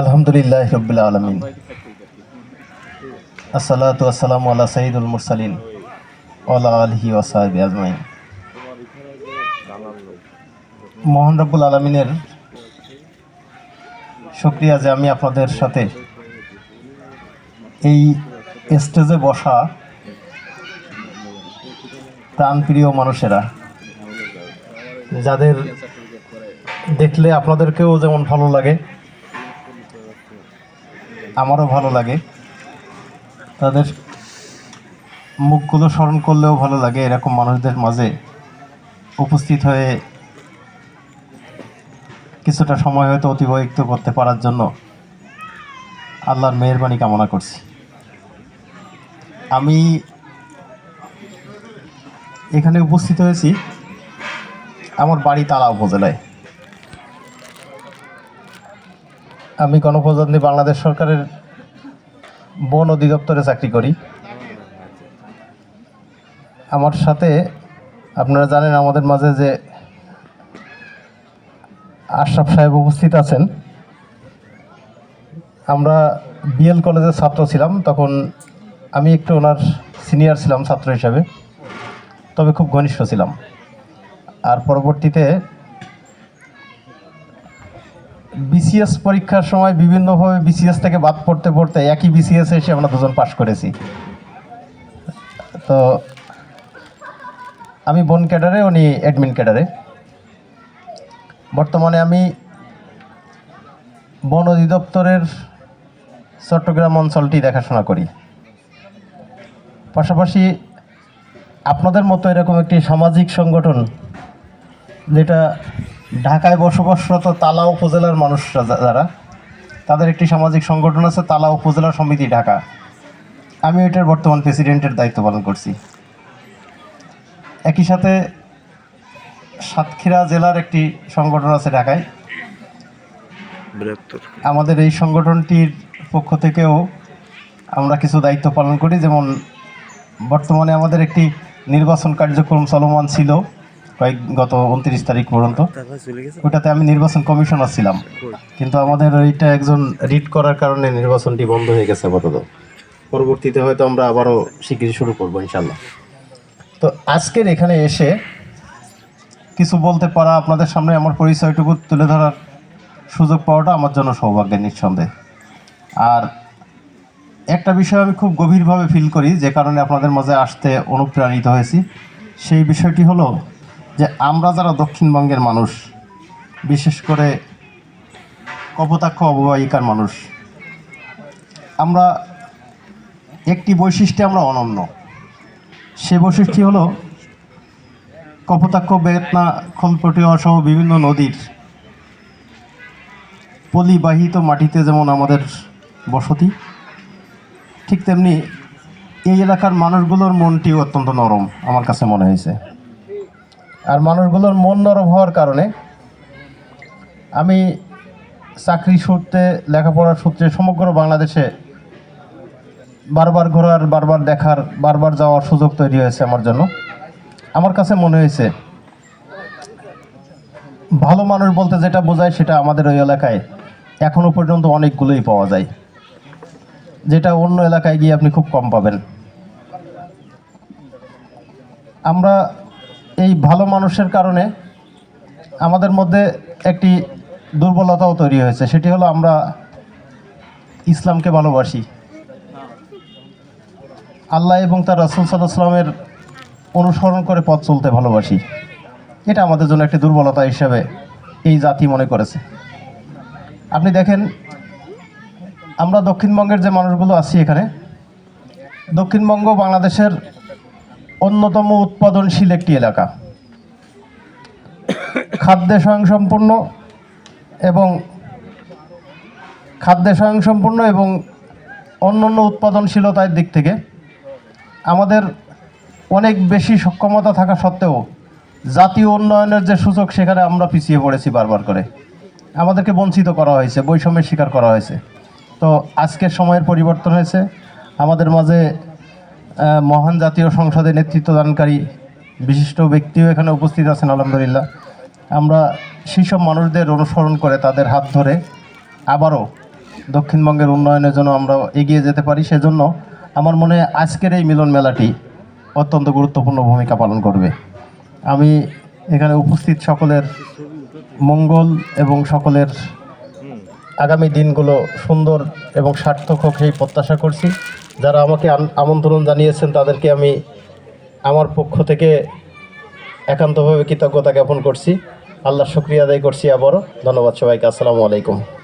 আলহামদুলিল্লাহ রবিল আলমিন। আসসালাতু আসসালামু আলা সাইদুল মুরসালিন ওলা আলহি ওসাহাবি আজমাইন। মোহন রব্বুল আলমিনের শুক্রিয়া যে আমি আপনাদের সাথে এই স্টেজে বসা প্রাণপ্রিয় মানুষেরা, যাদের দেখলে আপনাদেরকেও যেমন ভালো লাগে, আমারও ভালো লাগে। তাদের মুখগুলো স্মরণ করলেও ভালো লাগে এরকম মানুষদের মাঝে উপস্থিত হয়ে কিছুটা সময় হয়তো অতিবাহিত করতে পারার জন্য আল্লাহর মেহরবানি কামনা করছি। আমি এখানে উপস্থিত হয়েছি আমার বাড়ি তালা উপজেলায়। আমি গণপ্রজাতন্ত্রী বাংলাদেশ সরকারের বন অধিদপ্তরে চাকরি করি। আমার সাথে আপনারা জানেন আমাদের মাঝে যে আশরাফ সাহেব উপস্থিত আছেন। আমরা বিএল কলেজের ছাত্র ছিলাম, তখন আমি একটু ওনার সিনিয়র ছিলাম ছাত্র হিসাবে, তবে খুব ঘনিষ্ঠ ছিলাম। আর পরবর্তীতে বিসিএস পরীক্ষার সময় বিভিন্নভাবে বিসিএস থেকে বাদ পড়তে পড়তে একই বিসিএস এসে আমরা দুজন পাশ করেছি। তো আমি বন ক্যাডারে, উনি অ্যাডমিন ক্যাডারে। বর্তমানে আমি বন অধিদপ্তরের চট্টগ্রাম অঞ্চলটি দেখাশোনা করি। পাশাপাশি আপনাদের মতো এরকম একটি সামাজিক সংগঠন, যেটা ঢাকায় বসবাসরত তালা উপজেলার মানুষরা যারা তাদের একটি সামাজিক সংগঠন আছে তালা উপজেলা সমিতি ঢাকা। আমি এটার বর্তমান প্রেসিডেন্টের দায়িত্ব পালন করছি। একই সাথে সাতক্ষীরা জেলার একটি সংগঠন আছে ঢাকায়। আমাদের এই সংগঠনটির পক্ষ থেকেও আমরা কিছু দায়িত্ব পালন করি। যেমন বর্তমানে আমাদের একটি নির্বাচন কার্যক্রম চলমান ছিল। কয়েক গত উনত্রিশ তারিখ পর্যন্ত। ওটাতে আমি নির্বাচন কমিশনার ছিলাম কিন্তু আমাদের ওইটা একজন রিড করার কারণে নির্বাচনটি বন্ধ হয়ে গেছে আপাতত। পরবর্তীতে হয়তো আমরা আবারও স্বীকৃতি শুরু করব ইনশাল্লাহ তো আজকের এখানে এসে কিছু বলতে পারা আপনাদের সামনে আমার পরিচয়টুকু তুলে ধরার সুযোগ পাওয়াটা আমার জন্য সৌভাগ্যের নিঃসন্দেহে। আর একটা বিষয় আমি খুব গভীরভাবে ফিল করি যে কারণে আপনাদের মাঝে আসতে অনুপ্রাণিত হয়েছি। সেই বিষয়টি হলো যে আমরা যারা দক্ষিণবঙ্গের মানুষ, বিশেষ করে কপোতাক্ষ অববাহিকার মানুষ, আমরা একটি বৈশিষ্ট্যে আমরা অনন্য। সে বৈশিষ্ট্য হলো কপোতাক্ষ, বেতনা, খলপটিয়া সহ বিভিন্ন নদীর পলিবাহিত মাটিতে যেমন আমাদের বসতি, ঠিক তেমনি এই এলাকার মানুষগুলোর মনটিও অত্যন্ত নরম, আমার কাছে মনে হয়েছে। আর মানুষগুলোর মন নরম হওয়ার কারণে আমি চাকরি সূত্রে, লেখাপড়ার সূত্রে সমগ্র বাংলাদেশে বারবার ঘোরার, বারবার দেখার, বারবার যাওয়ার সুযোগ তৈরি হয়েছে আমার জন্য। আমার কাছে মনে হয়েছে, ভালো মানুষ বলতে যেটা বোঝায় সেটা আমাদের ওই এলাকায় এখনও পর্যন্ত অনেকগুলোই পাওয়া যায়, যেটা অন্য এলাকায় গিয়ে আপনি খুব কম পাবেন। আমরা এই ভালো মানুষের কারণে আমাদের মধ্যে একটি দুর্বলতাও তৈরি হয়েছে। সেটি হলো আমরা ইসলামকে ভালোবাসি। আল্লাহ এবং তার রসুল সাল্লাহামের অনুসরণ করে পথ চলতে ভালোবাসি। এটা আমাদের জন্য একটি দুর্বলতা হিসাবে এই জাতি মনে করেছে। আপনি দেখেন, আমরা দক্ষিণবঙ্গের যে মানুষগুলো আছি এখানে, দক্ষিণবঙ্গ বাংলাদেশের অন্যতম উৎপাদনশীল একটি এলাকা। খাদ্যে স্বয়ংসম্পূর্ণ এবং খাদ্যে স্বয়ংসম্পূর্ণ এবং অন্যান্য উৎপাদনশীলতার দিক থেকে আমাদের অনেক বেশি সক্ষমতা থাকা সত্ত্বেও জাতীয় উন্নয়নের যে সূচক সেখানে আমরা পিছিয়ে পড়েছি বারবার করে। আমাদেরকে বঞ্চিত করা হয়েছে, বৈষম্যের শিকার করা হয়েছে। তো আজকের সময়ের পরিবর্তন হয়েছে। আমাদের মাঝে মহান জাতীয় সংসদে নেতৃত্ব দানকারী বিশিষ্ট ব্যক্তিও এখানে উপস্থিত আছেন, আলহামদুলিল্লাহ। আমরা সেসব মানুষদের অনুসরণ করে তাদের হাত ধরে আবারও দক্ষিণবঙ্গের উন্নয়নের জন্য আমরা এগিয়ে যেতে পারি, সেজন্য আমার মনে হয় আজকের এই মিলন মেলাটি অত্যন্ত গুরুত্বপূর্ণ ভূমিকা পালন করবে। আমি এখানে উপস্থিত সকলের মঙ্গল এবং সকলের আগামী দিনগুলো সুন্দর এবং সার্থক হোক সেই প্রত্যাশা করছি। যারা আমাকে আমন্ত্রণ জানিয়েছেন, তাদেরকে আমি আমার পক্ষ থেকে একান্তভাবে কৃতজ্ঞতা জ্ঞাপন করছি। আল্লাহ শুক্রিয়া আদায় করছি আবারও। ধন্যবাদ সবাইকে। আসসালামু আলাইকুম।